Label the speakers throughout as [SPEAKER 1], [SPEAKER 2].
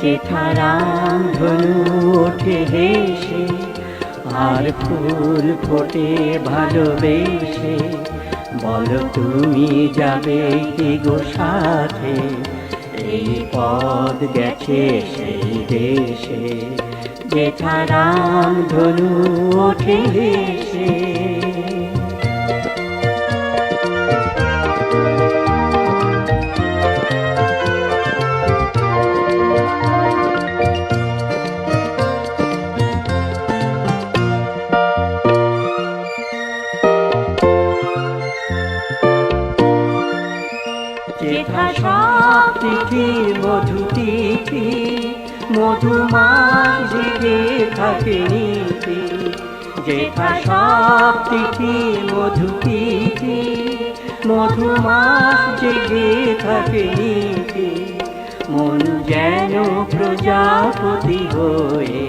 [SPEAKER 1] জেঠারাম ধনু ওঠে হেসে, আর ফুল ফোটে ভালোবেসে বলো, তুমি যাবে কি গো সাথে? এই পদ গেছে সেই দেশে। জেঠারাম ধনু ওঠে হেসে যেথা সব তিথি মধু তিথি মধুমাস জেগে থাকে নীতি। যেথা সব তিথি মধু তিথি মধুমাস জেগে থাকে নীতি। মন যেন প্রজাপতি হয়ে,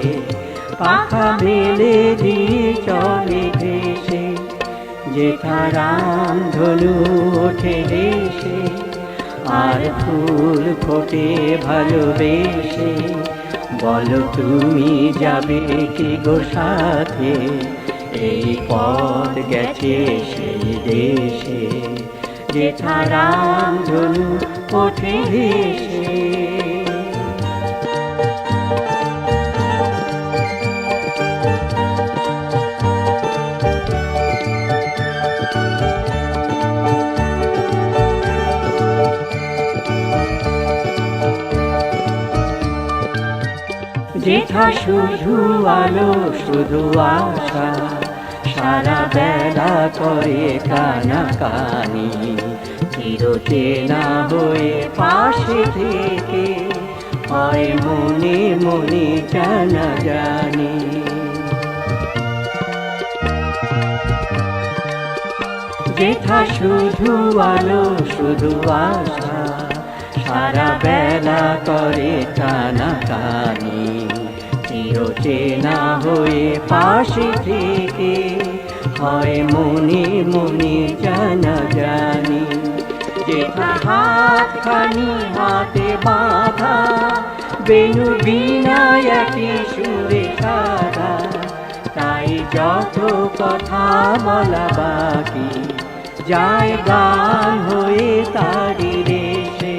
[SPEAKER 1] পাখা মেলে দিয়ে চলে ভেসে, যেথা রাম ধনু ওঠে দেশে আর ফুল ফোটে ভালোবেসে। বলো, তুমি যাবে কি গো সাথে? এই পথ গেছে সেই দেশে, যে ছাড়া ধনু ওঠে দেশে যেথা শুধু আলো, শুধু আশা। সারা বেলা করে কানা কানি চিরতে না হয়ে পাশে থেকে হয় মনে মনে জানা জানি। যেথা শুধু আলো, শুধু আশা। সারা বেলা করে টানা কানি চিরচেনা হয়ে পাশে থেকে হয় মনে মনে জানা জানি যেথা হাত খানি হাতে বাঁধা বেনু বিনায়কি সুরে সাদা। তাই যত কথা বলা বাকি, যায় গান হয়ে তারি রেশে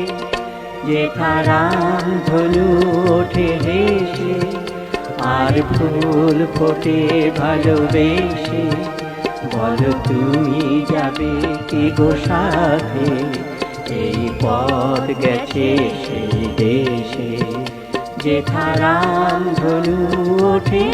[SPEAKER 1] যেথা রাম ধনু ওঠে হেসে আর ফুল ফোটে ভালোবেসে। বল তুমি যাবে কি গো সাথে? এই পথ গেছে সেই দেশে। যে থারাম ধনু ওঠে